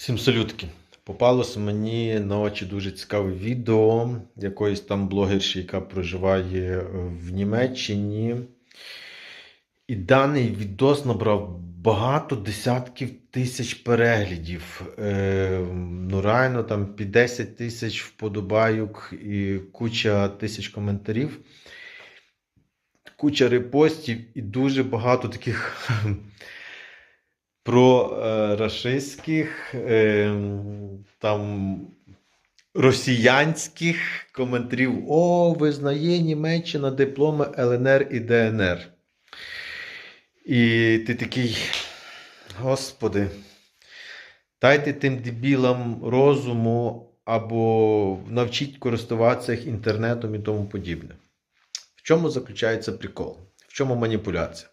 Всім салютки. Попалося мені на очі дуже цікаве відео якоїсь там блогерші, яка проживає в Німеччині. І даний відос набрав багато десятків тисяч переглядів. Е, ну, реально там під 10 тисяч вподобайок і куча тисяч коментарів, куча репостів і дуже багато таких про е, рашистських, е, там росіянських коментарів. О, визнає Німеччина дипломи ЛНР і ДНР. І ти такий, господи, дайте тим дебілам розуму або навчіть користуватися інтернетом і тому подібне. В чому заключається прикол? В чому маніпуляція?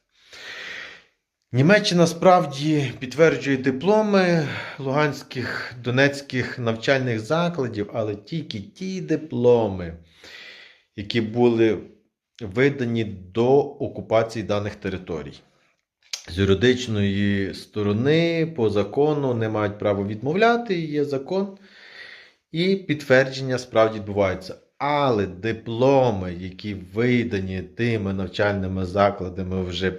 Німеччина справді підтверджує дипломи луганських донецьких навчальних закладів, але тільки ті дипломи, які були видані до окупації даних територій. З юридичної сторони, по закону, не мають права відмовляти, є закон, і підтвердження справді відбувається. Але дипломи, які видані тими навчальними закладами вже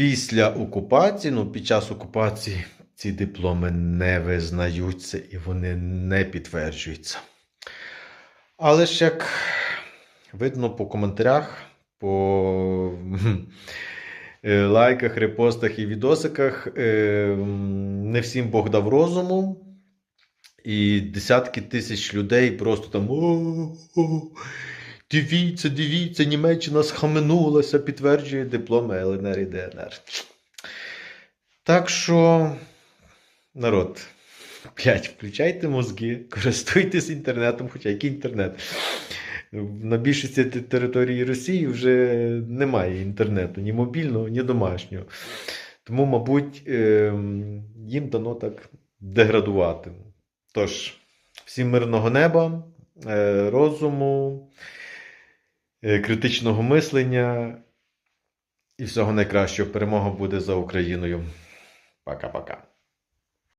після окупації, ну під час окупації, ці дипломи не визнаються і вони не підтверджуються. Але ж як видно по коментарях, по е, лайках, репостах і відосиках, е, не всім Бог дав розуму. І десятки тисяч людей просто там. «О-о-о, Дивіться, дивіться, Німеччина схаменулася, підтверджує дипломи ЛНР і ДНР. Так що, народ, блядь, включайте мозги, користуйтесь інтернетом, хоча який інтернет. На більшості території Росії вже немає інтернету, ні мобільного, ні домашнього. Тому, мабуть, ем, їм дано так деградувати. Тож, всім мирного неба, е, розуму, критичного мислення і всього найкращого. Перемога буде за Україною. Пока-пока.